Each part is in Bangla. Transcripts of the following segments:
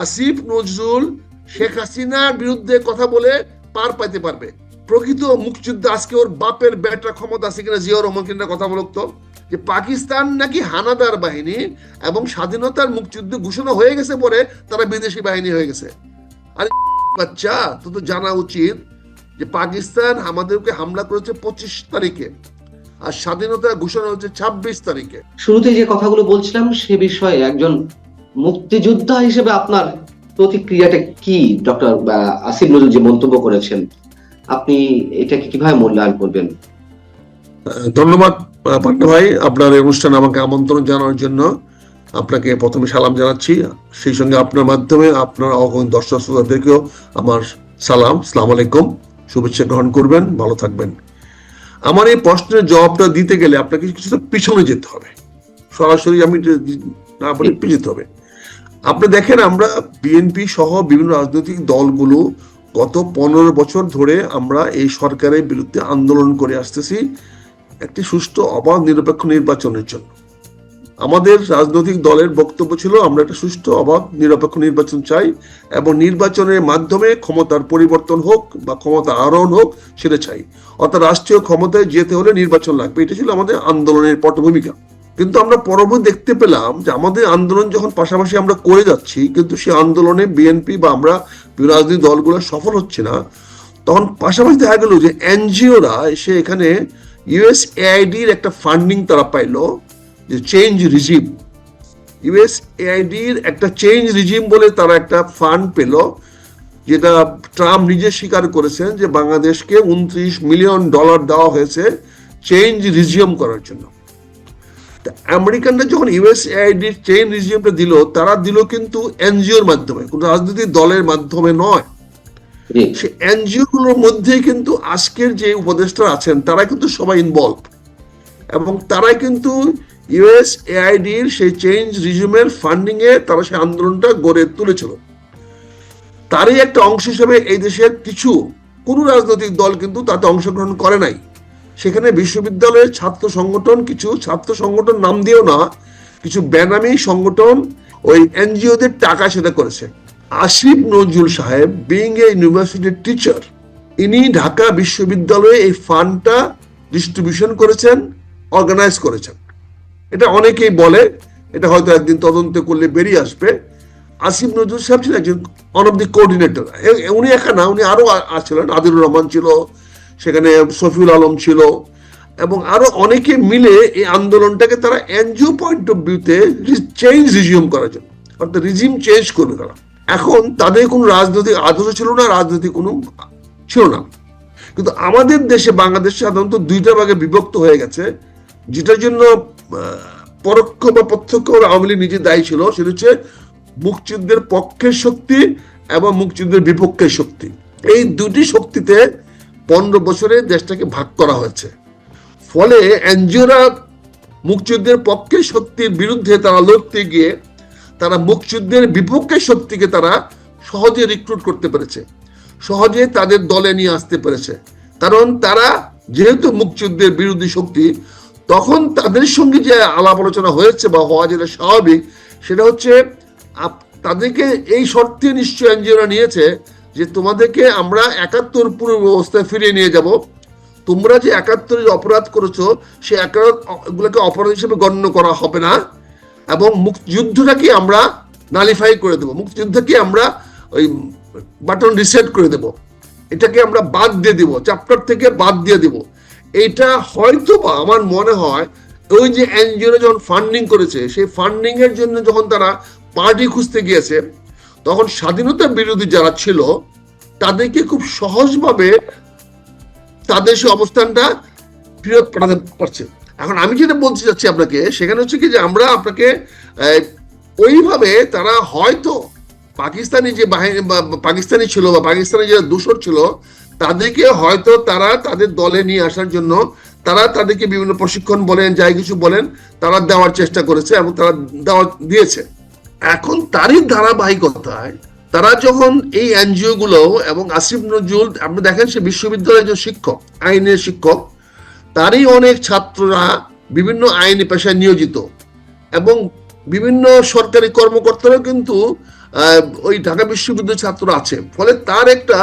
আসিফ নজরুল, শেখ হাসিনার বিরুদ্ধে কথা বলে পার পাইতে পারবে। প্রকৃত মুক্তিযুদ্ধ আজকে ওর বাপের ব্যাটার ক্ষমতা আছে কিনা জিয়া রহমান কিনা কথা বলুক তো। যে পাকিস্তান নাকি হানাদার বাহিনী এবং স্বাধীনতার মুক্তিযুদ্ধ ঘোষণা হয়ে গেছে পরে তারা বিদেশি বাহিনী হয়ে গেছে। আরে বাচ্চা তো তো জানা উচিত যে পাকিস্তান আমাদেরকে হামলা করেছে পঁচিশ তারিখে আর স্বাধীনতা ঘোষণা হচ্ছে ছাব্বিশ তারিখে। শুরুতে যে কথাগুলো বলছিলাম সে বিষয়ে একজন মুক্তিযোদ্ধা হিসেবে আপনার প্রতিক্রিয়াটা কি? ডক্টর আসিফ নজরুল যে মন্তব্য করেছেন, আপনি এটাকে কীভাবে মূল্যায়ন করবেন? ধন্যবাদ পান্ডা ভাই। আপনার অনুষ্ঠানে আমাকে আমন্ত্রণ জানানোর জন্য আপনাকে প্রথমে সালাম জানাচ্ছি। সেই সঙ্গে আপনার মাধ্যমে আপনার অগণ দর্শক শ্রোতাদেরকেও আমার সালাম সালাম আলাইকুম। শুভেচ্ছা গ্রহণ করবেন, ভালো থাকবেন। আমার এই প্রশ্নের জবাবটা দিতে গেলে আপনাকে কিছুটা পিছনে যেতে হবে। সরাসরি আমি না বলে যেতে হবে। আপনি দেখেন, আমরা বিএনপি সহ বিভিন্ন রাজনৈতিক দলগুলো গত পনেরো বছর ধরে আমরা এই সরকারের বিরুদ্ধে আন্দোলন করে আসতেছি একটি সুষ্ঠু, অবাধ, নিরপেক্ষ নির্বাচনের জন্য। আমাদের রাজনৈতিক দলের বক্তব্য ছিল, আমরা একটা সুষ্ঠু, অবাধ, নিরপেক্ষ নির্বাচন চাই এবং নির্বাচনের মাধ্যমে ক্ষমতার পরিবর্তন হোক বা ক্ষমতা আরোহণ হোক, সেটা চাই। অর্থাৎ রাষ্ট্রীয় ক্ষমতায় যেতে হলে নির্বাচন লাগবে। এটা ছিল আমাদের আন্দোলনের পটভূমিকা। কিন্তু আমরা পরবর্তী দেখতে পেলাম যে আমাদের আন্দোলন যখন পাশাপাশি আমরা করে যাচ্ছি, কিন্তু সেই আন্দোলনে বিএনপি বা আমরা রাজনৈতিক দলগুলো সফল হচ্ছে না। তখন পাশাপাশি দেখা গেল যে এনজিওরা এসে এখানে ইউএস এআইডির একটা ফান্ডিং তারা পাইলো, যে চেঞ্জ রিজিম ইউএস এআইডির একটা চেঞ্জ রিজিম বলে তারা একটা ফান্ড পেল, যেটা ট্রাম্প নিজে স্বীকার করেছেন যে বাংলাদেশকে উনত্রিশ মিলিয়ন ডলার দেওয়া হয়েছে চেঞ্জ রিজিউম করার জন্য। তা আমেরিকানরা যখন ইউএস এআইডির চেঞ্জ রিজিউমটা দিল তারা দিল কিন্তু এনজিওর মাধ্যমে কোনো রাজনৈতিক দলের মাধ্যমে নয়। সে এনজিও গুলোর মধ্যে কিন্তু আজকের যে উপদেষ্টা আছেন তারা কিন্তু সবাই ইনভলভ এবং তারাই কিন্তু ইউএস এআইডির সেই চেঞ্জ রিজিউমের ফান্ডিং এ তারা সেই আন্দোলনটা গড়ে তুলেছিল। তারই একটা অংশ হিসেবে এই দেশের কিছু কোনো রাজনৈতিক দল কিন্তু তাতে অংশগ্রহণ করে নাই। সেখানে বিশ্ববিদ্যালয়ের ছাত্র সংগঠন, কিছু ছাত্র সংগঠন নাম দিয়েও না, কিছু বেনামি সংগঠন ওই এনজিওদের টাকা সেটা করেছে। আসিফ নজরুল সাহেব বিং এ ইউনিভার্সিটির টিচার ইনি ঢাকা বিশ্ববিদ্যালয়ে এই ফান্ডটা ডিস্ট্রিবিউশন করেছেন অর্গানাইজ করেছেন। এটা অনেকেই বলে, এটা হয়তো একদিন তদন্ত করলে বেরিয়ে আসবে। আসিফ নজরুল সাহেব ছিলেন একজন অন অফ দি কোঅর্ডিনেটর উনি একা না, উনি আরও আ- আছিলেন আদিলুর রহমান ছিল সেখানে শফিউল আলম ছিল। এবং আরও অনেকে মিলে এই আন্দোলনটাকে তারা এনজিও পয়েন্ট অফ ভিউতে চেঞ্জ রিজিউম করার জন্য, অর্থাৎ রিজিম চেঞ্জ করবে তারা। এখন তাদের কোনো রাজনৈতিক আদর্শ ছিল না, রাজনৈতিক কোনো ছিল না। কিন্তু আমাদের দেশে, বাংলাদেশ সাধারণত দুইটা ভাগে বিভক্ত হয়ে গেছে, যেটার জন্য পরোক্ষ বা প্রত্যক্ষ আওয়ামী লীগ নিজে দায়ী ছিল, সেটা হচ্ছে মুক্তিযুদ্ধের পক্ষের শক্তি এবং মুক্তিযুদ্ধের বিপক্ষের শক্তি। এই দুটি শক্তিতে পনেরো বছরে দেশটাকে ভাগ করা হয়েছে। ফলে এনজিওরা মুক্তিযুদ্ধের পক্ষে শক্তির বিরুদ্ধে তারা লড়তে গিয়ে তারা মুক্তিযুদ্ধের বিপক্ষে শক্তিকে তারা সহজে রিক্রুট করতে পেরেছে। সহজে তাদের দলে নিয়ে আসতে পেরেছে। কারণ তারা যেহেতু মুক্তিযুদ্ধের বিরোধী শক্তি, তখন তাদের সঙ্গে যে আলাপ আলোচনা হয়েছে বা হওয়া যেটা স্বাভাবিক, সেটা হচ্ছে তাদেরকে এই শর্তে নিশ্চয় এনজিওরা নিয়েছে যে তোমাদেরকে আমরা একাত্তর পূর্ব ব্যবস্থায় ফিরিয়ে নিয়ে যাব। তোমরা যে একাত্তরের অপরাধ করেছ, সে এগুলোকে অপরাধ হিসেবে গণ্য করা হবে না। এবং মুক্তিযুদ্ধটাকে আমরা নালিফাই করে দেবো? মুক্তিযুদ্ধকে আমরা ওই বাটন রিসেট করে দেব? এটাকে আমরা বাদ দিয়ে দিব চ্যাপ্টার থেকে বাদ দিয়ে দিব। এটা হয়তো বা আমার মনে হয় ওই যে এনজিও যখন ফান্ডিং করেছে, সেই ফান্ডিং এর জন্য যখন তারা পার্টি খুঁজতে গিয়েছে তখন স্বাধীনতা বিরোধী যারা ছিল, তাদেরকে খুব সহজভাবে তাদের সেই অবস্থানটা ফেরত পাঠাতে পারছে। এখন আমি যেটা বলতে চাচ্ছি আপনাকে, সেখানে হচ্ছে কি যে আমরা আপনাকে ওইভাবে তারা হয়তো পাকিস্তানি যে বাহিনী পাকিস্তানি ছিল বা পাকিস্তানি যে দূষর ছিল, তাদেরকে হয়তো তারা তাদের দলে নিয়ে আসার জন্য, তারা তাদেরকে বিভিন্ন প্রশিক্ষণ বলেন, যাই কিছু বলেন, তারা দেওয়ার চেষ্টা করেছে এবং তারা দেওয়া দিয়েছে। এখন তারই ধারাবাহিকতায় তারা যখন এই এনজিও গুলো এবং আসিফ নজরুল, আপনি দেখেন সে বিশ্ববিদ্যালয়ের যে শিক্ষক, আইনের শিক্ষক, তারই অনেক ছাত্ররা বিভিন্ন আইনি পেশায় নিয়োজিত এবং বিভিন্ন সরকারি কর্মকর্তারাও কিন্তু ওই ঢাকা বিশ্ববিদ্যালয়ের ছাত্র আছে। ফলে তার একটা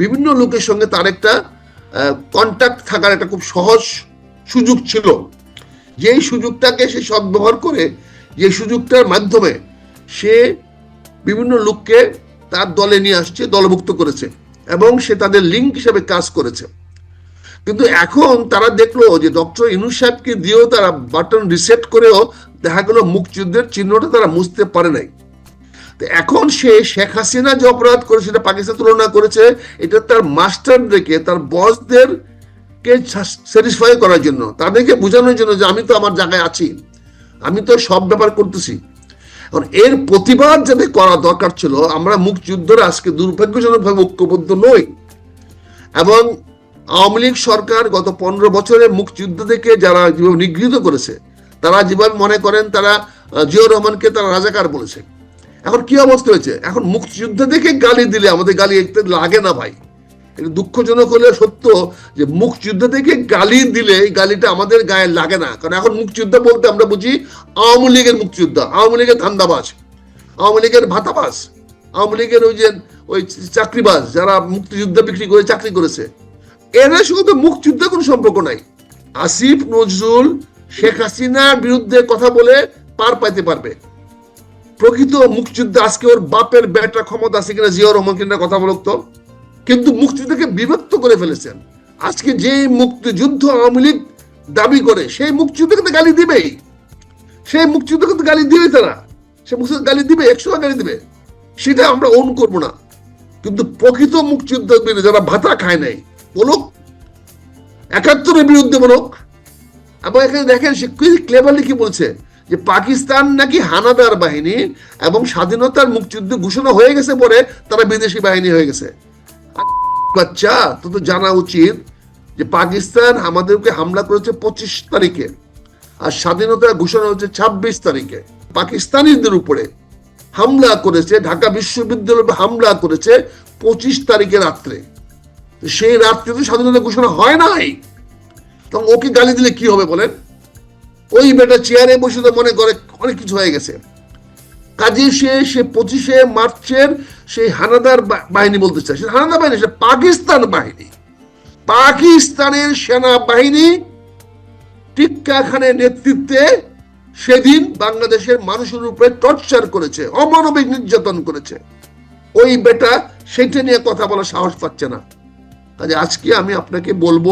বিভিন্ন লোকের সঙ্গে তার একটা কন্ট্যাক্ট থাকার একটা খুব সহজ সুযোগ ছিল। যেই সুযোগটাকে সে সদ্ব্যবহার করে যে সুযোগটার মাধ্যমে সে বিভিন্ন লোককে তার দলে নিয়ে আসছে, দলভুক্ত করেছে এবং সে তাদের লিঙ্ক হিসেবে কাজ করেছে। কিন্তু এখন তারা দেখল যে ডক্টর ইনুস সাহেবকে দিয়েও তারা বাটন রিসেট করেও দেখা গেল মুক্তিযুদ্ধের চিহ্নটা তারা মুছতে পারে নাই। তো এখন সে শেখ হাসিনা যে অপরাধ করে সেটা পাকিস্তান তুলনা করেছে, এটা তার মাস্টারদেরকে তার বসদের কে স্যাটিসফাই করার জন্য, তাদেরকে বোঝানোর জন্য যে আমি তো আমার জায়গায় আছি, আমি তো সব ব্যাপার করতেছি। এর প্রতিবাদ যাতে করা দরকার ছিল, আমরা মুক্তিযুদ্ধরা আজকে দুর্ভাগ্যজনকভাবে ঐক্যবদ্ধ নই। এবং আওয়ামী লীগ সরকার গত পনেরো বছরে মুক্তিযুদ্ধ থেকে যারা যেভাবে নিগৃহীত করেছে, তারা যেভাবে মনে করেন, তারা জিয়াউর রহমানকে তারা রাজাকার বলেছে এখন কি অবস্থা হয়েছে? এখন মুক্তিযুদ্ধ দেখে গালি দিলে আমাদের গালি লাগে না ভাই। দুঃখজনক হলে সত্য যে মুক্তিযুদ্ধ থেকে গালি দিলে এই গালিটা আমাদের গায়ে লাগে না। কারণ এখন মুক্তিযুদ্ধ বলতে আমরা বুঝি আওয়ামী লীগের মুক্তিযুদ্ধ, আওয়ামী লীগের ধান্দাবাজ, আওয়ামী লীগের ভাতাবাজ, আওয়ামী লীগের ওই যে ওই চাকরিবাজ যারা মুক্তিযুদ্ধ বিক্রি করে চাকরি করেছে। এরা শুধু মুক্তিযুদ্ধের কোনো সম্পর্ক নাই। আসিফ নজরুল, শেখ হাসিনার বিরুদ্ধে কথা বলে পার পাইতে পারবে। প্রকৃত মুক্তিযুদ্ধ আজকে ওর বাপের বেটা ক্ষমতা আছে কিনা জিয়াউর রহমান কিনা কথা বলুক তো। কিন্তু মুক্তিযুদ্ধকে বিভক্ত করে ফেলেছেন। আজকে যে মুক্তিযুদ্ধ আওয়ামী লীগ দাবি করে, সেই মুক্তিযুদ্ধকে তো গালি দিবেই। সেই মুক্তিযুদ্ধকে তো গালি দিবে তারা। সে মুক্তিযুদ্ধ গালি দিবে, একশো গালি দিবে। সেটা আমরা ওন করব না। কিন্তু প্রকৃত মুক্তিযুদ্ধ যারা ভাতা খায় নাই বলুক একাত্তরের বিরুদ্ধে বলুক। এবং এখানে দেখেন, সে ক্লেভারলি কি বলছে? যে পাকিস্তান নাকি হানাদার বাহিনী এবং স্বাধীনতার মুক্তিযুদ্ধ ঘোষণা হয়ে গেছে পরে তারা বিদেশি বাহিনী হয়ে গেছে। বাচ্চা তো তো জানা উচিত যে পাকিস্তান আমাদেরকে হামলা করেছে পঁচিশ তারিখে আর স্বাধীনতা ঘোষণা হচ্ছে ছাব্বিশ তারিখে। পাকিস্তানিদের উপরে হামলা করেছে, ঢাকা বিশ্ববিদ্যালয়ের উপর হামলা করেছে পঁচিশ তারিখে রাত্রে। সেই রাত্রে তো স্বাধীনতা ঘোষণা হয় নাই। তখন ওকে গালি দিলে কি হবে বলেন? ওই বেটা চেয়ারে বসে তো মনে করে অনেক কিছু হয়ে গেছে। কাজে সে সে পঁচিশে মার্চের সেই হানাদার বাহিনী বলতে চায়। হানাদার বাহিনী সেটা পাকিস্তান বাহিনী। পাকিস্তানের সেনাবাহিনী টিক্কা খানের নেতৃত্বে সেদিন বাংলাদেশের মানুষের উপরে টর্চার করেছে, অমানবিক নির্যাতন করেছে। ওই বেটা সেটা নিয়ে কথা বলার সাহস পাচ্ছে না। কাজে আজকে আমি আপনাকে বলব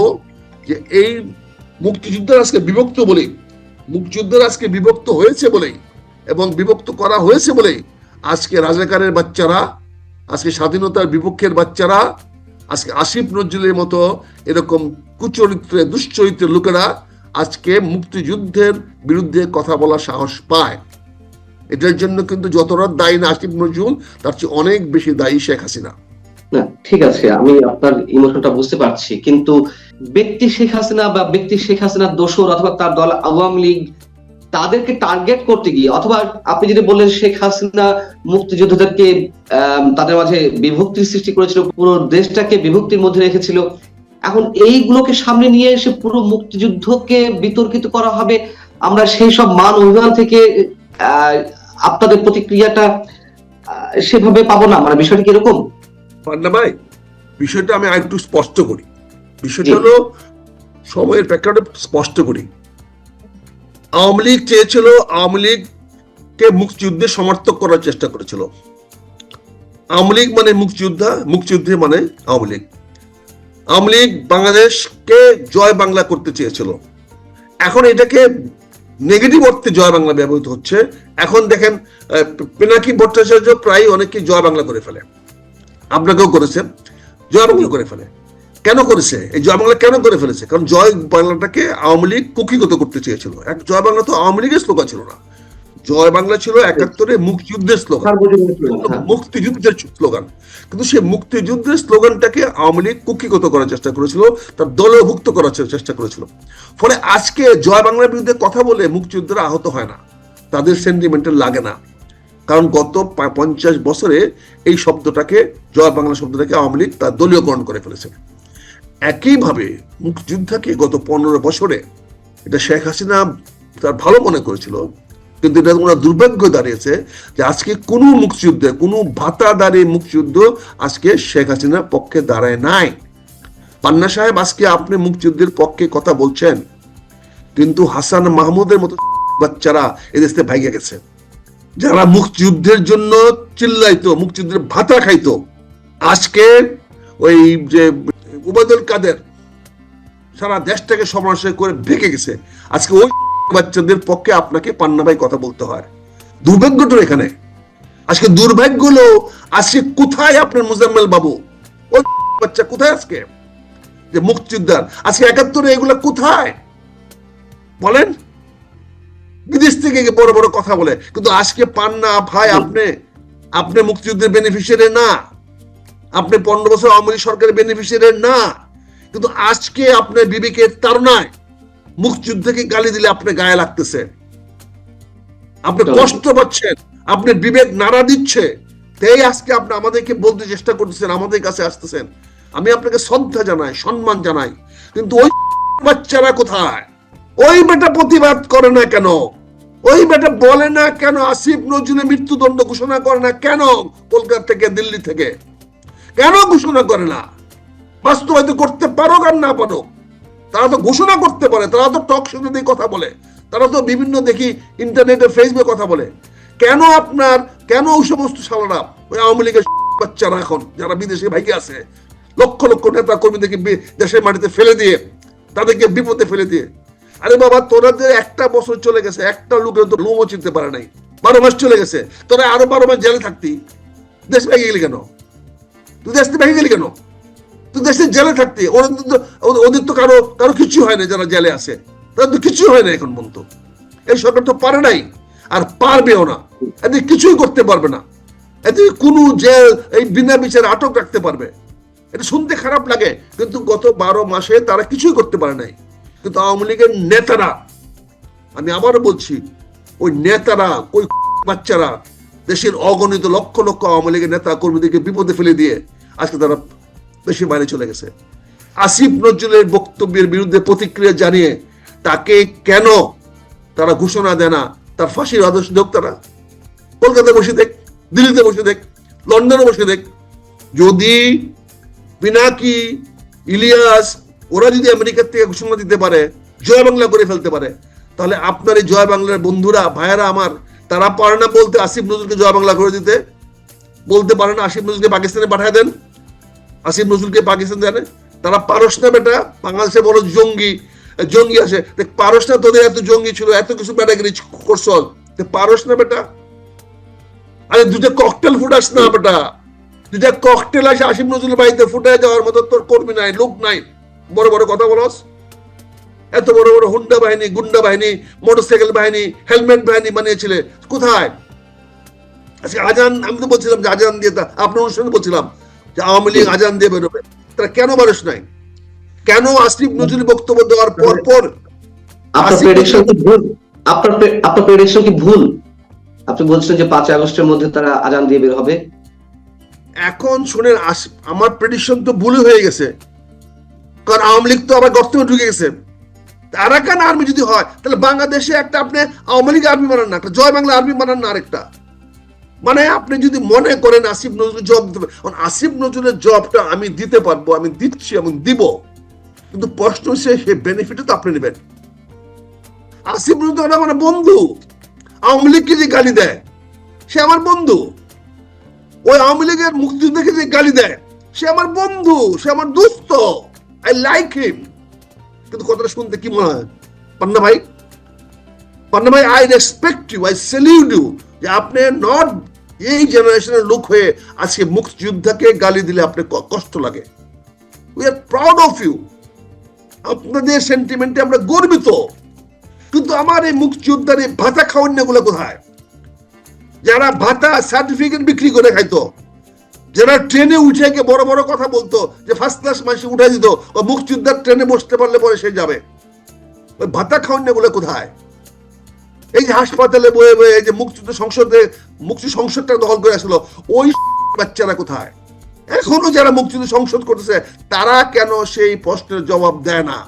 যে এই মুক্তিযুদ্ধের আজকে বিভক্ত বলেই, মুক্তিযুদ্ধের আজকে বিভক্ত হয়েছে বলেই এবং বিভক্ত করা হয়েছে বলেই আজকে রাজাকারের বাচ্চারা, আজকে স্বাধীনতার বিপক্ষের বাচ্চারা, আজকে আসিফ নজরুলের মতো এরকম কুচরিত্রে দুশ্চরিত্রের লোকেরা আজকে মুক্তিযুদ্ধের বিরুদ্ধে কথা বলার সাহস পায়। এটার জন্য কিন্তু যতটা দায়ী না আসিফ নজরুল, তার চেয়ে অনেক বেশি দায়ী শেখ হাসিনা। না, ঠিক আছে, আমি আপনার ইমোশনটা বুঝতে পারছি। কিন্তু ব্যক্তি শেখ হাসিনা বা ব্যক্তি শেখ হাসিনার দোসর অথবা তার দল আওয়ামী লীগ তাদেরকে টার্গেট করতে গিয়ে অথবা আপনি যেটা বললেন শেখ হাসিনা মুক্তিযোদ্ধাদেরকে তাদের মাঝে বিভক্তির সৃষ্টি করেছিল পুরো দেশটাকে বিভক্তির মধ্যে রেখেছিল এখন এইগুলোকে সামনে নিয়ে এসে পুরো মুক্তিযুদ্ধকে বিতর্কিত করা হবে আমরা সেই সব মান অভিমান থেকে আহ, আপনাদের প্রতিক্রিয়াটা সেভাবে পাবো না মানে বিষয়টা কীরকম পান্না ভাই বিষয়টা আমি আরেকটু স্পষ্ট করি। বিষয়টা হলো সময়ের প্রেক্ষাপটে স্পষ্ট করি। আওয়ামী লীগ চেয়েছিল, আওয়ামী লীগকে মুক্তিযুদ্ধে সমর্থক করার চেষ্টা করেছিল। আওয়ামী লীগ মানে মুক্তিযোদ্ধা, মুক্তিযুদ্ধে মানে আওয়ামী লীগ। আওয়ামী লীগ বাংলাদেশকে জয় বাংলা করতে চেয়েছিল। এখন এটাকে নেগেটিভ অর্থে জয় বাংলা ব্যবহৃত হচ্ছে। এখন দেখেন পিনাকি ভট্টাচার্য প্রায় অনেকে জয় বাংলা করে ফেলে। আপনাকেও করেছেন জয় বাংলা করে ফেলে। কেন করেছে? এই জয় বাংলা কেন করে ফেলেছে? কারণ জয় বাংলাটাকে আওয়ামী লীগ কুকিগত করতে চেয়েছিল। এক জয় বাংলা তো আওয়ামী লীগের স্লোগান ছিল না। জয় বাংলা ছিল একাত্তরে মুক্তিযুদ্ধের স্লোগান। মুক্তিযুদ্ধের স্লোগান। কিন্তু সেই মুক্তিযুদ্ধের স্লোগানটাকে আওয়ামী লীগ কুক্ষিগত করার চেষ্টা করেছিল তার দলভুক্ত করার চেষ্টা করেছিল। ফলে আজকে জয় বাংলার বিরুদ্ধে কথা বলে মুক্তিযোদ্ধারা আহত হয় না। তাদের সেন্টিমেন্টাল লাগে না। কারণ গত পঞ্চাশ বছরে এই শব্দটাকে জয় বাংলা শব্দটাকে আওয়ামী লীগ তার দলীয়করণ করে ফেলেছে। একইভাবে মুক্তিযোদ্ধাকে গত পনেরো বছরে এটা শেখ হাসিনা তার ভালো মনে করেছিল, কিন্তু এটা ওনার দুর্ভাগ্য দাঁড়িয়েছে যে আজকে কোনো মুক্তিযুদ্ধে, কোনো ভাতাদারি মুক্তিযুদ্ধ আজকে শেখ হাসিনার পক্ষে দাঁড়ায় নাই। পান্না সাহেব, আজকে আপনি মুক্তিযুদ্ধের পক্ষে কথা বলছেন, কিন্তু হাসান মাহমুদের মতো বাচ্চারা এদেশ থেকে ভাইগে গেছে। যারা মুক্তিযুদ্ধের জন্য চিল্লাইতো, মুক্তিযুদ্ধের ভাতা খাইতো, আজকে ওই যে উবায়দুল কাদের সারা দেশটাকে সমাবেশ করে ভেঙে গেছে। আজকে ওই বাচ্চাদের পক্ষে আপনাকে পান্না ভাই কথা বলতে হয়। দুর্ভাগ্যটা এখানে। আজকে দুর্ভাগ্য হলো আজকে কোথায় আপনার মুজাম্মেল বাবু? ওই বাচ্চা কোথায় আজকে? যে মুক্তিযোদ্ধার। আজকে একাত্তরে এগুলো কোথায়? বলেন। বিদেশ থেকে বড় বড় কথা বলে। কিন্তু আজকে পান না ভাই, আপনি আপনি মুক্তিযুদ্ধের বেনিফিশিয়ারি না। আপনি পনেরো বছর আওয়ামী লীগ সরকারের বেনিফিশিয়ারি না কিন্তু আজকে আপনার বিবেকের তারনায় মুক্তিযুদ্ধকে গালি দিলে আপনি গায়ে লাগতেছে। আপনি কষ্ট পাচ্ছেন আপনি বিবেক নাড়া দিচ্ছে তাই আজকে আপনি আমাদেরকে বলতে চেষ্টা করতেছেন আমাদের কাছে আসতেছেন। আমি আপনাকে শ্রদ্ধা জানাই সম্মান জানাই কিন্তু ওই বাচ্চারা কোথায়? ওই বেটা প্রতিবাদ করে না কেন? ওই বেটা বলে না কেন আসিফ নজরুলের মৃত্যুদণ্ড ঘোষণা করে না কেন কলকাতা থেকে দিল্লি থেকে? কেন ঘোষণা করে না? বাস্তবায়িত করতে পারো আর না পারো তারা তো ঘোষণা করতে পারে তারা তো টক শুনে দিয়ে কথা বলে, তারা তো বিভিন্ন দেখি ইন্টারনেটে ফেসবুকে কথা বলে। কেন আপনার, কেন ওই সমস্ত সালারা ওই আওয়ামী লীগের বাচ্চারা এখন, যারা বিদেশে ভাইকে আছে, লক্ষ লক্ষ নেতা কর্মীদেরকে দেশের মাটিতে ফেলে দিয়ে, তাদেরকে বিপদে ফেলে দিয়ে। আরে বাবা, তোরা যে একটা বছর চলে গেছে, একটা লোকের তো লোমও চিনতে পারে নাই। বারো মাস চলে গেছে, তোরা আরও বারো মাস জেলে থাকতি। দেশ ভেঙে গেলি কেন? তুই দেশ থেকে ভেঙে গেলি কেন? তুই দেশের জেলে থাকতি। ওদের তো ওদের তো কারও কারও কিছু হয় না যারা জেলে আছে। তাদের তো কিছু হয় না এখন পর্যন্ত। এই সরকার তো পারে নাই। আর পারবেও না। এদের কিছুই করতে পারবে না। এতে কোনো জেল, এই বিনা বিচারে আটক রাখতে পারবে। এটা শুনতে খারাপ লাগে। কিন্তু গত বারো মাসে তারা কিছুই করতে পারে নাই। কিন্তু আওয়ামী লীগের নেতারা আমি আবারও বলছি, ওই নেতারা, ওই বাচ্চারা দেশের অগণিত লক্ষ লক্ষ আওয়ামী লীগের নেতা কর্মীদেরকে বিপদে ফেলে দিয়ে আজকে তারা দেশের বাইরে চলে গেছে। আসিফ নজরুলের বক্তব্যের বিরুদ্ধে প্রতিক্রিয়া জানিয়ে তাকে কেন তারা ঘোষণা দেয় না, তার ফাঁসির আদেশ দেখ তারা। কলকাতায় বসে দেখ, দিল্লিতে বসে দেখ, লন্ডনে বসে দেখ। যদি পিনাকি ইলিয়াস, ওরা যদি আমেরিকার থেকে ঘোষণা দিতে পারে, জয় বাংলা করে ফেলতে পারে, তাহলে আপনার এই জয় বাংলার বন্ধুরা, ভাইয়েরা আমার তারা পারে না বলতে আসিফ নজরুলকে জয় বাংলা করে দিতে। বলতে পারে না আসিফ নজরুলকে পাকিস্তানে পাঠিয়ে দেন। আসিফ নজরুলকে পাকিস্তান জানে। তারা পারস না বেটা বাংলাদেশে বড় জঙ্গি জঙ্গি দেখ, পারস না তোদের এত জঙ্গি ছিল এত কিছু ব্যাটাগিরি করছ। পারস না বেটা। আরে দুটো ককটেল ফুটাস না বেটা। দুটা ককটেল আসে আসিফ নজরুল বাড়িতে ফুটে যাওয়ার মতো তোর কর্মী নাই লোক নাই। বড় বড় কথা বলস। এত বড় বড় হুন্ডা বাহিনী গুন্ডা বাহিনী মোটরসাইকেল বাহিনী হেলমেট বাহিনী বানিয়েছিলে। কোথায়? আজকে আজান আমি তো বলছিলাম যে আজান দিয়ে আপনার অনুষ্ঠানে বলছিলাম যে আওয়ামী লীগ আজান দিয়ে বেরোবে। তারা কেন মানুষ নাই? কেন আসিফ নজরুল বক্তব্য দেওয়ার পর পর আপনার প্রেডিকশন কি ভুল? আপনার আপনার প্রেডিকশন কি ভুল? আপনি বলছেন যে পাঁচ আগস্টের মধ্যে তারা আজান দিয়ে বের হবে। এখন শুনেন আমার প্রেডিকশন তো ভুল হয়ে গেছে। কারণ আওয়ামী লীগ তো আবার গর্তে ঢুকে গেছে। আরাকান আর্মি যদি হয়, তাহলে বাংলাদেশে একটা আপনি আওয়ামী লীগ আর্মি বানান না, একটা জয় বাংলা আর্মি বানান না আরেকটা। মানে আপনি যদি মনে করেন আসিফ নজরুল জব দিতে আসিফ নজরুলের জবটা আমি দিতে পারব, আমি দিচ্ছি এবং দিব। কিন্তু প্রশ্ন হচ্ছে, সে বেনিফিটও তো আপনি নেবেন। আসিফ নজরুল আমার বন্ধু। আওয়ামী লীগকে যে গালি দেয়, সে আমার বন্ধু। ওই আওয়ামী লীগের মুক্তিযুদ্ধকে যে গালি দেয়, সে আমার বন্ধু, সে আমার দোস্ত। আই লাইক হিম কিন্তু কথাটা শুনতে কি মনে হয়? পান্না ভাই? পান্না ভাই I respect you I salute you যে আপনি নট এই জেনারেশনের লোক হয়ে আজকে মুক্তিযোদ্ধাকে গালি দিলে আপনি কষ্ট লাগে। We are proud of you আপনাদের সেন্টিমেন্টে আমরা গর্বিত। কিন্তু আমার এই মুক্তিযোদ্ধার এই ভাতা খাওয়ান্যগুলো কোথায়? যারা ভাতা সার্টিফিকেট বিক্রি করে খাইতো যারা ট্রেনে উঠে গিয়ে বড় বড় কথা বলতো যে ফার্স্ট ক্লাস মাসে উঠে দিত ও মুক্তিযোদ্ধার ট্রেনে বসতে পারলে পরে সে যাবে। ওই ভাতা খাওয়ান্যগুলো কোথায়? এই যে হাসপাতালে বয়ে বয়ে এই যে মুক্তিযুদ্ধ সংসদে মুক্তি সংসদটা দখল করে আসলো ওই বাচ্চারা কোথায়? এখনও যারা মুক্তিযুদ্ধ সংসদ করতেছে তারা কেন সেই প্রশ্নের জবাব দেয় না?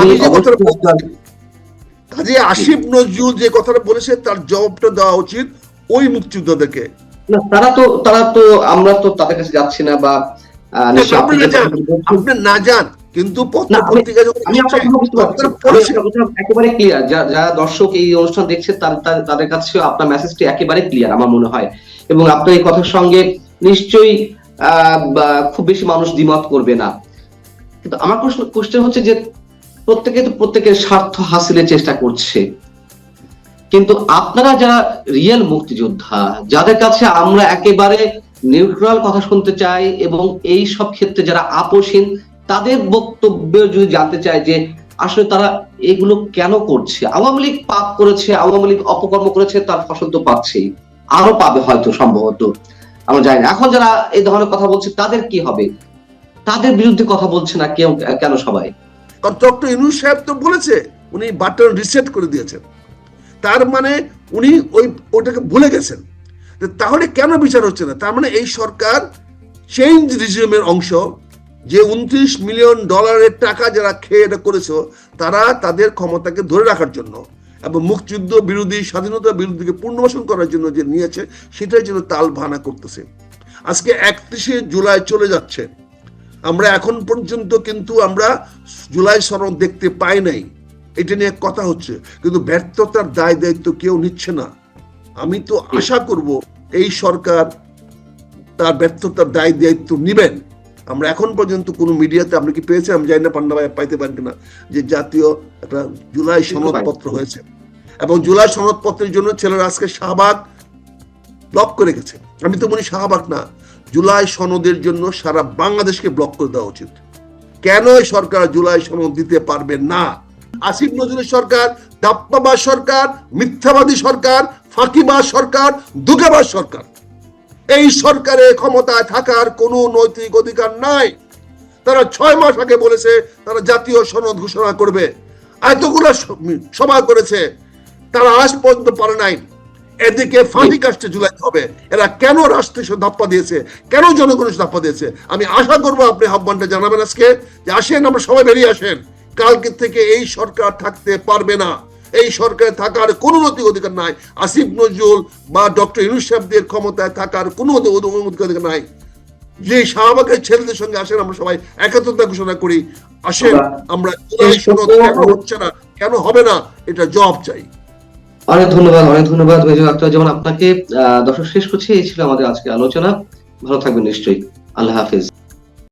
আমি যে কথাটা কাজে আসিফ নজরুল যে কথাটা বলেছে তার জবাবটা দেওয়া উচিত। ওই মুক্তিযোদ্ধাদেরকে। না তারা তো তারা তো আমরা তো তাদের কাছে যাচ্ছি না বা আপনি না যান কিন্তু একেবারে ক্লিয়ার যারা দর্শক এই অনুষ্ঠান দেখছে তাদের কাছে আপনার মেসেজটি একেবারে ক্লিয়ার আমার মনে হয়। এবং আপনার এই কথার সঙ্গে নিশ্চয়ই খুব বেশি মানুষ দ্বিমত করবে না। কিন্তু আমার প্রশ্ন কোশ্চেন হচ্ছে যে প্রত্যেকে তো প্রত্যেকের স্বার্থ হাসিলের চেষ্টা করছে। কিন্তু আপনারা যারা রিয়েল মুক্তিযোদ্ধা, যাদের কাছে আমরা একেবারে নিউট্রাল কথা শুনতে চাই এবং এই সব ক্ষেত্রে যারা আপোষহীন, তাদের বক্তব্য যদি জানতে চাই যে আসলে তারা এগুলো কেন করছে? আওয়ামী লীগ পাপ করেছে, আওয়ামী লীগ অপকর্ম করেছে, তার ফসল তো পাচ্ছেই। আরও পাবে হয়তো সম্ভবত, আমরা জানি এখন যারা এই ধরনের কথা বলছে, তাদের কি হবে? তাদের বিরুদ্ধে কথা বলছে না কেউ, কেন সবাই? ডক্টর ইনুস সাহেব তো বলেছে, উনি বাটন রিসেট করে দিয়েছেন। তার মানে উনি ওই ওটাকে ভুলে গেছেন। তাহলে কেন বিচার হচ্ছে না? তার মানে এই সরকার চেঞ্জ রিজিউমের অংশ, যে উনত্রিশ মিলিয়ন ডলারের টাকা যারা খেয়ে এটা করেছ, তারা তাদের ক্ষমতাকে ধরে রাখার জন্য এবং মুক্তিযুদ্ধ বিরোধী, স্বাধীনতা বিরোধীকে পুনর্বাসন করার জন্য যে নিয়েছে, সেটার জন্য তাল ভানা করতেছে। আজকে একত্রিশে জুলাই চলে যাচ্ছে। আমরা এখন পর্যন্ত কিন্তু আমরা জুলাই সনদ দেখতে পাই নাই। এটা নিয়ে কথা হচ্ছে, কিন্তু ব্যর্থতার দায় দায়িত্ব কেউ নিচ্ছে না। আমি তো আশা করব এই সরকার তার ব্যর্থতার দায় দায়িত্ব নিবেন। আমরা এখন পর্যন্ত কোনো মিডিয়াতে আপনি কি পেয়েছেন? আমি জানি না, পান্ডা ভাই পাইতে পারেন কিনা, যে জাতীয় একটা জুলাই সনদপত্র হয়েছে। এবং জুলাই সনদপত্রের জন্য ছেলেরা আজকে শাহবাগ ব্লক করে গেছে। আমি তো মনে শাহবাগ না, জুলাই সনদের জন্য সারা বাংলাদেশকে ব্লক করে দেওয়া উচিত। কেন সরকার জুলাই সনদ দিতে পারবে না? আসিফ নজরুলের সরকার দাপ্পাবাজ সরকার, মিথ্যাবাদী সরকার ফাঁকিবাজ সরকার দুঃখাবাজ সরকার। এই সরকারে ক্ষমতায় থাকার কোনো নৈতিক অধিকার নাই। তারা ছয় মাস আগে বলেছে, তারা জাতীয় সনদ ঘোষণা করবে। এতগুলো সভা করেছে, তারা আজ পর্যন্ত পারে নাই। এদিকে ফাঁসি কাস্টে ঝুলাইতে হবে। এরা কেন রাষ্ট্রে ধাপ্পা দিয়েছে? কেন জনগণ এসে ধাপ্পা দিয়েছে? আমি আশা করব আপনি আহ্বানটা জানাবেন আজকে, যে আসেন, আমরা সবাই বেরিয়ে আসেন। কালকে থেকে এই সরকার থাকতে পারবে না। এই সরকারে থাকার কোনো নৈতিক অধিকার নাই। আসিফ নজরুল বা ডক্টর ইউনুস সাহেবদের ক্ষমতায় থাকার কোনো অধি- অধি- অধিকার নাই। যে শাহবাগের ছেলেদের সঙ্গে আসেন আমরা সবাই একাত্মতা ঘোষণা করি। আসেন আমরা হচ্ছে না কেন হবে না এটা জবাব চাই। অনেক ধন্যবাদ অনেক ধন্যবাদ মেজর আক্তার যেমন আপনাকে আহ, দর্শক শেষ করছি এই ছিল আমাদের আজকে আলোচনা। ভালো থাকবেন নিশ্চয়ই। আল্লাহ হাফিজ।